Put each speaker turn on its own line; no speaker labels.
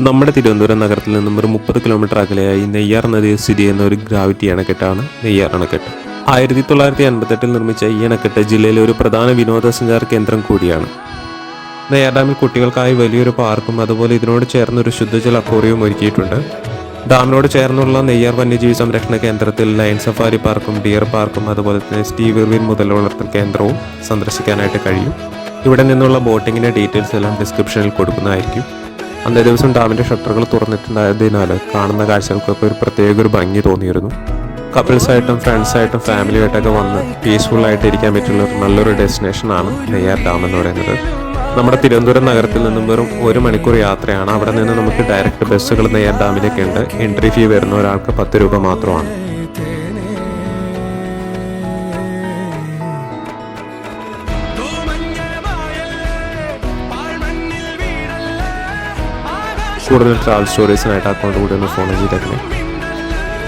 നമ്മുടെ തിരുവനന്തപുരം നഗരത്തിൽ നിന്നും ഒരു മുപ്പത് കിലോമീറ്റർ അകലെയായി നെയ്യാർ നദിയിൽ സ്ഥിതി ചെയ്യുന്ന ഒരു ഗ്രാവിറ്റി അണക്കെട്ടാണ് നെയ്യാർ അണക്കെട്ട്. ആയിരത്തി തൊള്ളായിരത്തി അൻപത്തെട്ടിൽ നിർമ്മിച്ച ഈ അണക്കെട്ട് ജില്ലയിലെ ഒരു പ്രധാന വിനോദസഞ്ചാര കേന്ദ്രം കൂടിയാണ്. നെയ്യാർ ഡാമിൽ കുട്ടികൾക്കായി വലിയൊരു പാർക്കും അതുപോലെ ഇതിനോട് ചേർന്ന് ഒരു ശുദ്ധജല അക്വേറിയവും ഒരുക്കിയിട്ടുണ്ട്. ഡാമിനോട് ചേർന്നുള്ള നെയ്യാർ വന്യജീവി സംരക്ഷണ കേന്ദ്രത്തിൽ ലയൺ സഫാരി പാർക്കും ഡിയർ പാർക്കും അതുപോലെ തന്നെ സ്റ്റീവ് ഇർവിൻ മുതൽ വളർത്തൽ കേന്ദ്രവും സന്ദർശിക്കാനായിട്ട് കഴിയും. ഇവിടെ നിന്നുള്ള ബോട്ടിങ്ങിന്റെ ഡീറ്റെയിൽസ് എല്ലാം ഡിസ്ക്രിപ്ഷനിൽ കൊടുക്കുന്നതായിരിക്കും. അന്നേ ദിവസം ഡാമിന്റെ ഷട്ടറുകൾ തുറന്നിട്ടുണ്ടായതിനാൽ കാണുന്ന കാഴ്ചകൾക്കൊക്കെ ഒരു പ്രത്യേക ഒരു ഭംഗി തോന്നിയിരുന്നു. കപ്പിൾസ് ആയിട്ടും ഫ്രണ്ട്സ് ആയിട്ടും ഫാമിലി ആയിട്ടൊക്കെ വന്ന് പീസ്ഫുൾ ആയിട്ട് ഇരിക്കാൻ പറ്റുന്ന ഒരു നല്ലൊരു ഡെസ്റ്റിനേഷൻ ആണ് നെയ്യാർ ഡാം എന്ന് പറയുന്നത്. നമ്മുടെ തിരുവനന്തപുരം നഗരത്തിൽ നിന്നും വെറും ഒരു മണിക്കൂർ യാത്രയാണ്. അവിടെ നിന്ന് നമുക്ക് ഡയറക്റ്റ് ബസ്സുകൾ നെയ്യാർ ഡാമിലേക്ക് ഉണ്ട് എൻട്രി ഫീ വരുന്ന ഒരാൾക്ക് പത്ത് രൂപ മാത്രമാണ്. കൂടുതൽ ട്രാവൽ സ്റ്റോറീസിനായിട്ട് അക്കൗണ്ട് കൂടി ഒന്ന് ഫോൺ ചെയ്തേക്കണേ.